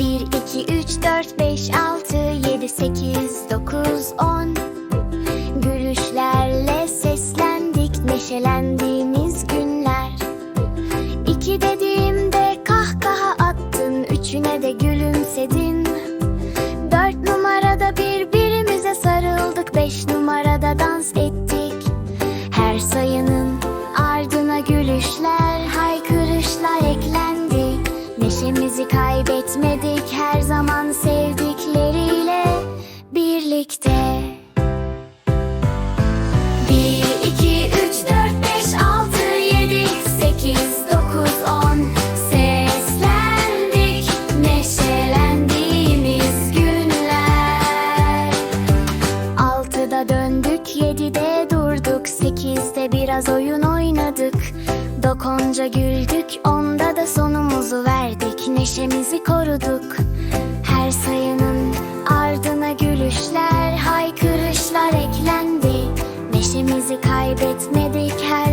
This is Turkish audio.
2, 3, 4, 5, 6, 7, 8, 9, 10 Gülüşlerle seslendik neşelendiğimiz günler. İki dediğimde kahkaha attın Üçüne de gülümsedin. Dört numarada birbirimize sarıldık Beş numarada dans ettik. Her sayının ardına gülüşler Haykırışlar Neşemizi kaybetmedik Her zaman sevdikleriyle birlikte. Döndük, yedide durduk Sekizde biraz oyun oynadık Dokonca güldük, onda da sonumuzu verdik. Neşemizi koruduk. Her sayının ardına gülüşler, haykırışlar eklendi. Neşemizi kaybetmedik her